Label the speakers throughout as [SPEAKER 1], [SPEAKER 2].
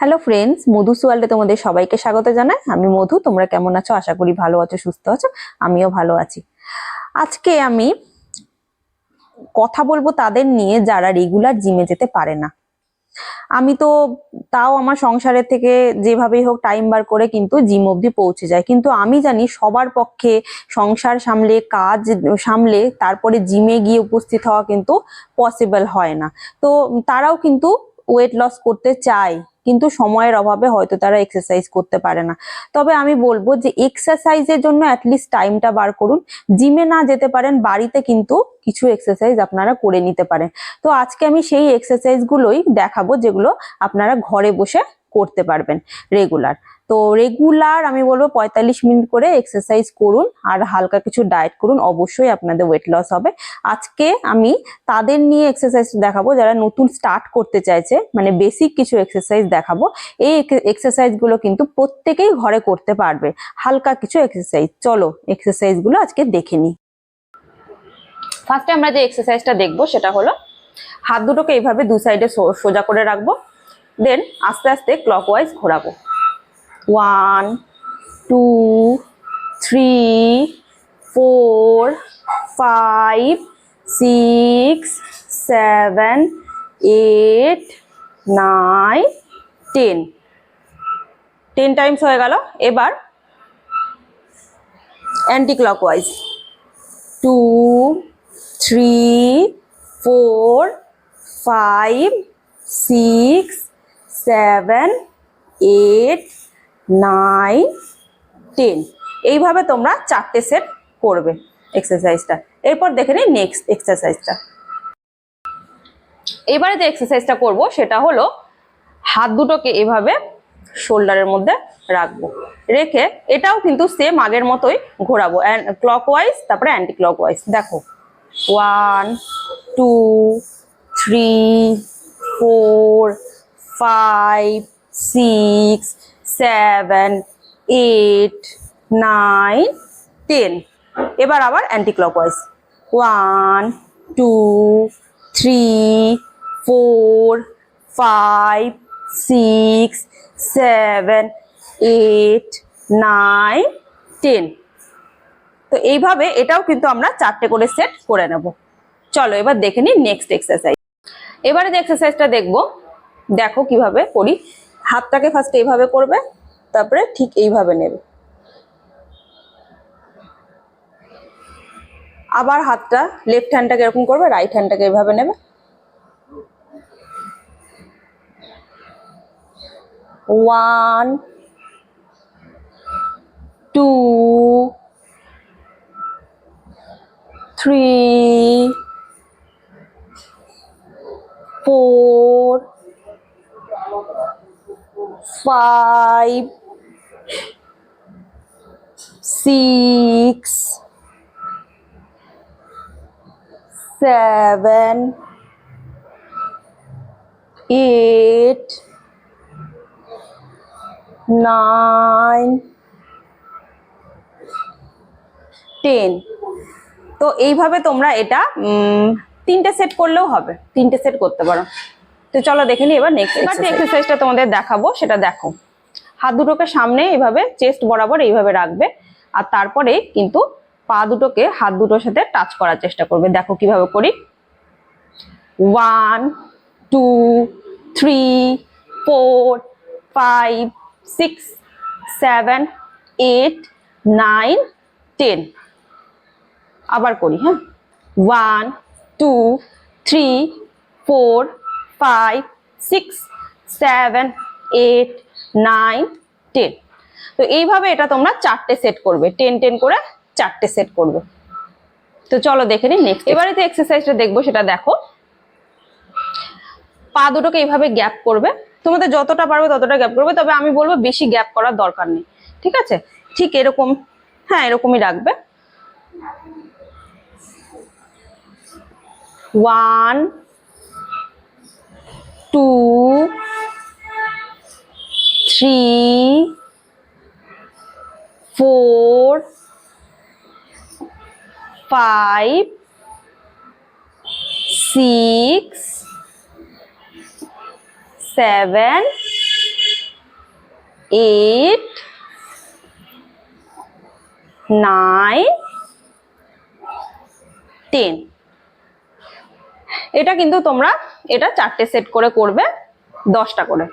[SPEAKER 1] Hello friends মধু সোয়াল্ডে তোমাদের সবাইকে স্বাগত জানাই। আমি মধু, তোমরা কেমন আছো? আশা করি ভালো আছো, সুস্থ আছো, আমিও ভালো আছি। আজকে আমি কথা বলব তাদের নিয়ে যারা রেগুলার জিমে যেতে পারে না। আমি তো তাও আমার সংসারের থেকে যেভাবেই হোক টাইম বার করে কিন্তু জিম অবধি পৌঁছে যায় কিন্তু আমি জানি সবার পক্ষে সংসার সামলে, কাজ সামলে, তারপরে জিমে গিয়ে উপস্থিত হওয়া কিন্তু পসিবল হয় না। তো তারাও কিন্তু ওয়েট লস করতে চায়। কিন্তু সময়ের অভাবে হয়তো তারা এক্সারসাইজ করতে পারে না। তবে আমি বলব যে এক্সারসাইজের জন্য অ্যাটলিস্ট টাইমটা বার করুন। জিমে না যেতে পারেন, বাড়িতে কিন্তু কিছু এক্সারসাইজ আপনারা করে নিতে পারেন। তো আজকে আমি সেই এক্সারসাইজগুলোই দেখাবো যেগুলো আপনারা ঘরে বসে করতে পারবেন রেগুলার তো রেগুলার আমি বলব পঁয়তাল্লিশ মিনিট করে এক্সারসাইজ করুন আর হালকা কিছু ডায়েট করুন, অবশ্যই আপনাদের ওয়েট লস হবে। আজকে আমি তাদের নিয়ে এক্সারসাইজ দেখাবো, যারা নতুন স্টার্ট করতে চাইছে মানে বেসিক কিছু এক্সারসাইজ দেখাবো। এই এক্সারসাইজগুলো কিন্তু প্রত্যেকেই ঘরে করতে পারবে, হালকা কিছু এক্সারসাইজ চলো এক্সারসাইজগুলো আজকে দেখে নিই। ফার্স্টে আমরা যে এক্সারসাইজটা দেখব, সেটা হলো হাত দুটোকে এইভাবে দু সাইডে সোজা করে রাখব দেন আস্তে আস্তে ক্লকওয়াইজ ঘোরাবো। One, two, three, four, five, six, seven, eight, nine, ten. Ten times হয়ে গেল। এবার anti clockwise two, three, four, five, six, seven, eight nine, ten. এইভাবে তোমরা চারটে সেট করবে এক্সারসাইজটা এরপর দেখে নিই নেক্সট এক্সারসাইজটা এবারে যে এক্সারসাইজটা করব, সেটা হলো হাত দুটোকে এভাবে শোল্ডারের মধ্যে রাখব। রেখে এটাও কিন্তু সেম আগের মতোই ঘোরাবো। ক্লকওয়াইজ তারপরে অ্যান্টি ক্লকওয়াইজ দেখো one two three four five six seven eight nine ten এবার আবার anti clockwise one two three four five six seven eight nine ten তো এইভাবে এটাও কিন্তু আমরা চারটে করে সেট করে নেব। চলো এবার দেখে নিই নেক্সট এক্সারসাইজ এবারে যে এক্সারসাইজটা দেখব, দেখো কীভাবে করি। হাতটাকে ফার্স্ট এইভাবে করবে, তারপরে ঠিক এইভাবে নেবে। আবার হাতটা লেফট হ্যান্ডটাকে এরকম করবে রাইট হ্যান্ডটাকে এইভাবে নেবে। One two three four, five, six, seven, eight, nine, ten তো এইভাবে তোমরা এটা তিনটে সেট করলেও হবে। তিনটে সেট করতে পারো। তো চলো দেখে নিই এবার নেক্সট এবার যে এক্সারসাইজটা তোমাদের দেখাবো সেটা দেখো। হাত দুটোকে সামনে এইভাবে চেস্ট বরাবর এইভাবে রাখবে আর তারপরে কিন্তু পা দুটোকে হাত দুটোর সাথে টাচ করার চেষ্টা করবে। দেখো কীভাবে করি। One two three four five six seven eight nine ten আবার করি হ্যাঁ? One two three four five six seven eight nine ten তো এইভাবে এটা তোমরা চারটে সেট করবে। টেন টেন করে চারটে সেট করবে। তো চলো দেখে নিই নেক্সট এবারে যে এক্সারসাইজটা দেখব সেটা দেখো। পা দুটোকে এইভাবে গ্যাপ করবে। তোমাদের যতটা পারবে ততটা গ্যাপ করবে। তবে আমি বলব বেশি গ্যাপ করার দরকার নেই। ঠিক আছে? ঠিক এরকম হ্যাঁ এরকমই রাখবে। One two three four five six seven eight nine ten এটা কিন্তু তোমরা এটা চারটে সেট করে করবে, দশটা করে।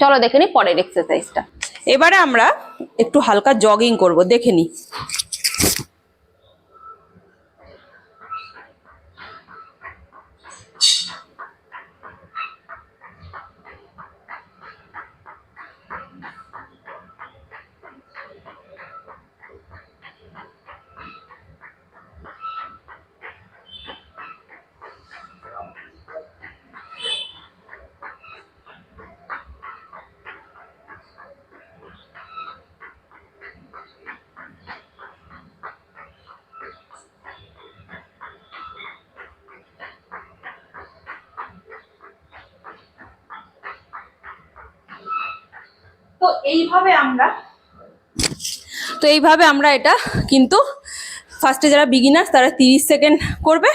[SPEAKER 1] চলো দেখে নি পরের এক্সারসাইজটা এবারে আমরা একটু হালকা জগিং করব, দেখে নি। তো এইভাবে আমরা তো এইভাবে আমরা এটা কিন্তু ফার্স্টে যারা বিগিনার্স তারা তিরিশ সেকেন্ড করবে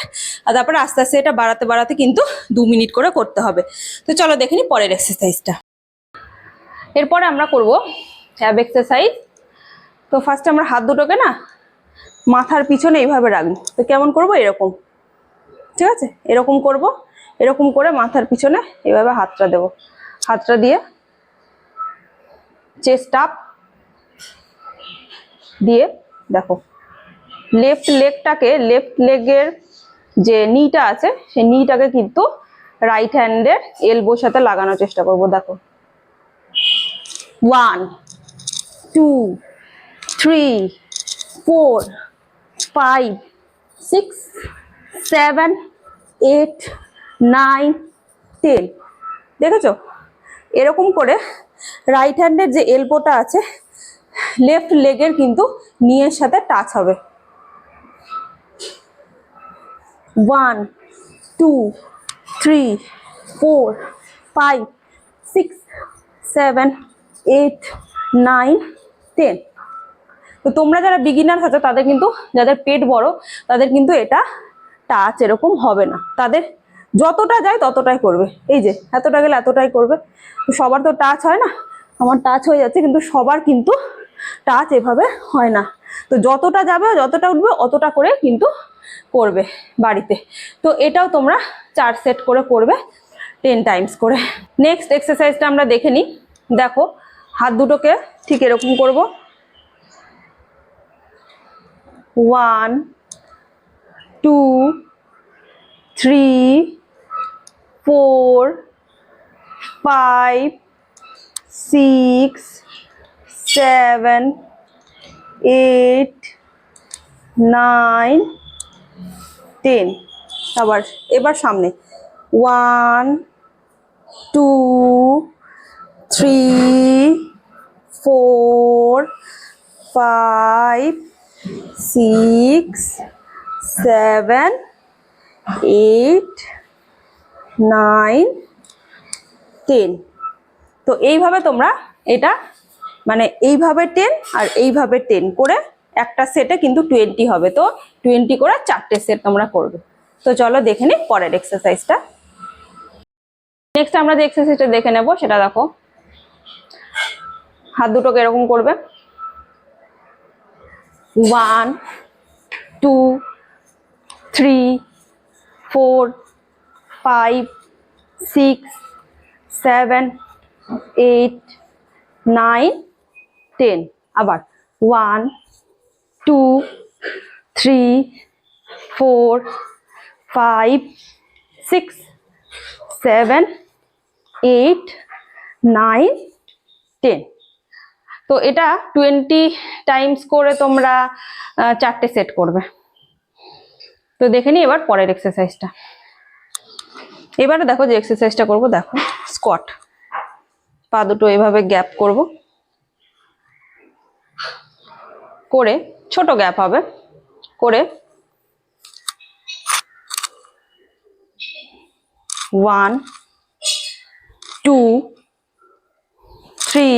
[SPEAKER 1] আর তারপরে আস্তে আস্তে এটা বাড়াতে বাড়াতে কিন্তু দু মিনিট করে করতে হবে। তো চলো দেখে নিই পরের এক্সারসাইজটা এরপরে আমরা করব ট্যাব এক্সারসাইজ তো ফার্স্টে আমরা হাত দুটোকে না মাথার পিছনে এইভাবে রাখব। তো কেমন করব? এরকম। ঠিক আছে? এরকম করব। এরকম করে মাথার পিছনে এভাবে হাতটা দেব। হাতটা দিয়ে চেস্ট আপ দিয়ে, দেখো লেফট লেগটাকে লেফট লেগের যে নিটা আছে, সেই নিটাকে কিন্তু রাইট হ্যান্ডের এলবোর সাথে লাগানোর চেষ্টা করব, দেখো। One two three four five six seven eight nine ten দেখেছ? এরকম করে রাইট হ্যান্ডের যে এলবোটা আছে লেফট লেগের কিন্তু নিয়ের সাথে টাচ হবে। One two three four five six seven eight nine ten তো তোমরা যারা বিগিনার আছো, তাদের কিন্তু, যাদের পেট বড়, তাদের কিন্তু এটা টাচ এরকম হবে না। তাদের যতটা যায় ততটাই করবে। এই যে, এতটা গেলে এতটাই করবে। সবার তো টাচ হয় না? আমার টাচ হয়ে যাচ্ছে, কিন্তু সবার কিন্তু টাচ এভাবে হয় না। তো যতটা যাবে, যতটা উঠবে, অতটা করে কিন্তু করবে বাড়িতে। তো এটাও তোমরা চার সেট করে করবে টেন টাইমস করে। নেক্সট এক্সারসাইজটা আমরা দেখে নিই। দেখো, হাত দুটোকে ঠিক এরকম করব। One two three four, five, six, seven, eight, nine, ten. আবার, এবার সামনে। One, two, three, four, five, six, seven, eight nine, ten. তো এইভাবে তোমরা এটা মানে এইভাবে টেন আর এইভাবে টেন করে একটা সেটে কিন্তু টোয়েন্টি হবে। তো টোয়েন্টি করে চারটে সেট তোমরা করবে। তো চলো দেখে নিই পরের এক্সারসাইজটা নেক্সট আমরা যে এক্সারসাইজটা দেখে নেব, সেটা দেখো। হাত দুটোকে এরকম করবে। One two three four five six seven eight nine ten আবার one two three four five six seven eight nine ten তো এটা টোয়েন্টি টাইমস করে তোমরা চারটে সেট করবে। তো দেখে নিই এবার পরের এক্সারসাইজটা এবারে দেখো যে এক্সারসাইজটা করব, দেখো স্কোয়াট পা দুটো এভাবে গ্যাপ করব। করে ছোট গ্যাপ হবে। করে one two three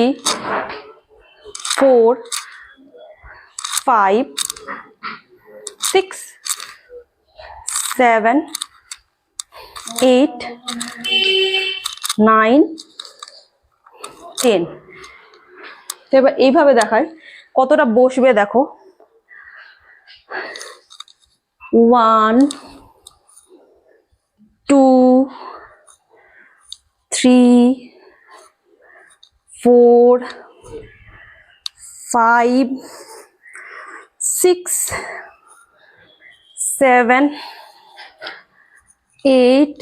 [SPEAKER 1] four five six seven eight, nine, ten. তো এবার এইভাবে দেখায় কতটা বসবে দেখো। One, two, three, four, five, six, seven eight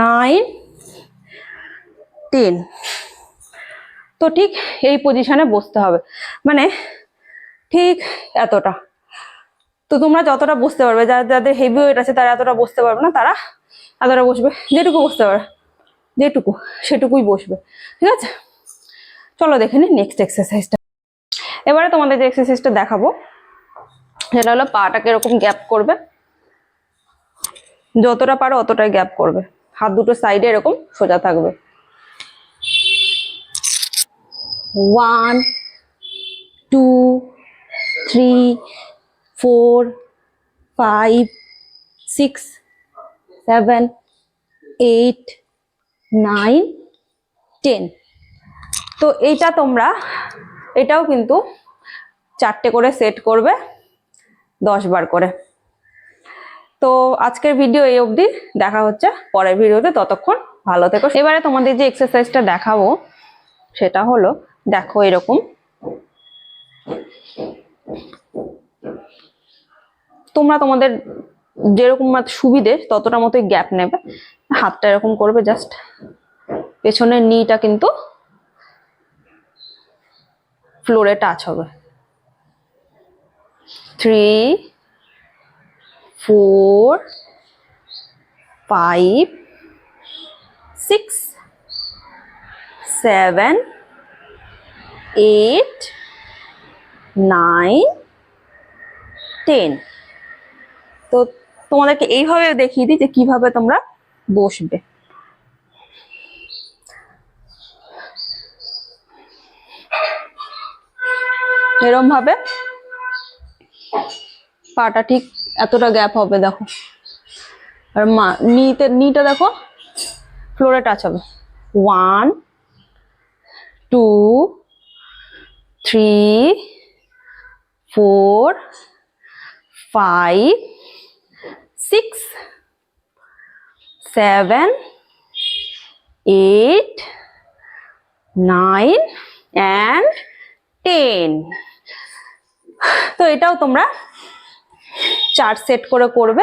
[SPEAKER 1] nine ten তো ঠিক এই পজিশনে বসতে হবে। মানে ঠিক এতটা। তো তোমরা যতটা বসতে পারবে যাদের যাদের হেভি ওয়েট আছে তারা এতটা বসতে পারবে না, তারা এতটা বসবে, যেটুকু বসতে পারবে, যেটুকু, সেটুকুই বসবে, ঠিক আছে? চলো দেখে নি নেক্সট এক্সারসাইজটা এবারে তোমাদের যে এক্সারসাইজটা দেখাবো, সেটা হলো পাটাকে এরকম গ্যাপ করবে। যতটা পারো অতটাই গ্যাপ করবে। হাত দুটো সাইডে এরকম সোজা থাকবে। One two three four five six seven eight nine ten তো এইটা তোমরা, এটাও কিন্তু চারটে করে সেট করবে, দশ বার করে। তো আজকের ভিডিও এই অবধি। দেখা হচ্ছে পরের ভিডিওতে ততক্ষণ ভালো থেকো। এবারে তোমাদের যে এক্সারসাইজটা দেখাবো, সেটা হলো, দেখো এরকম। তোমরা তোমাদের যেরকম সুবিধে ততটা মতোই গ্যাপ নেবে। হাতটা এরকম করবে জাস্ট পেছনের নিটা কিন্তু ফ্লোরে টাচ হবে। Three four five six seven eight nine ten তো তোমাদেরকে এইভাবে দেখিয়ে দিই যে কীভাবে তোমরা বসবে। এরম ভাবে পাটা ঠিক এতটা গ্যাপ হবে, দেখো। আর মা, নিতে, নিটা দেখো ফ্লোরে টাচ হবে। One two three four five six seven eight nine and ten তো এটাও তোমরা চার সেট করে করবে,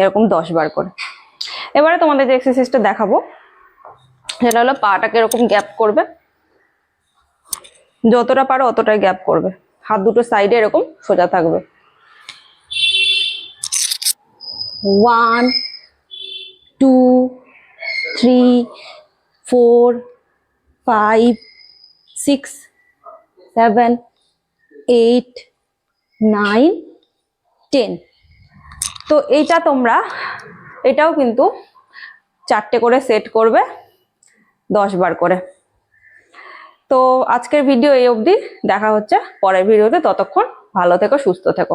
[SPEAKER 1] এরকম দশ বার করে। এবারে তোমাদের যে এক্সারসাইজটা দেখাবো, সেটা হলো পাটাকে এরকম গ্যাপ করবে। যতটা পারো অতটাই গ্যাপ করবে। হাত দুটো সাইডে এরকম সোজা থাকবে। One two three four five six seven eight nine ten তো এইটা তোমরা, এটাও কিন্তু চারটে করে সেট করবে, দশ বার করে। তো আজকের ভিডিও এই অবধি, দেখা হচ্ছে পরের ভিডিওতে ততক্ষণ ভালো থেকো, সুস্থ থেকো।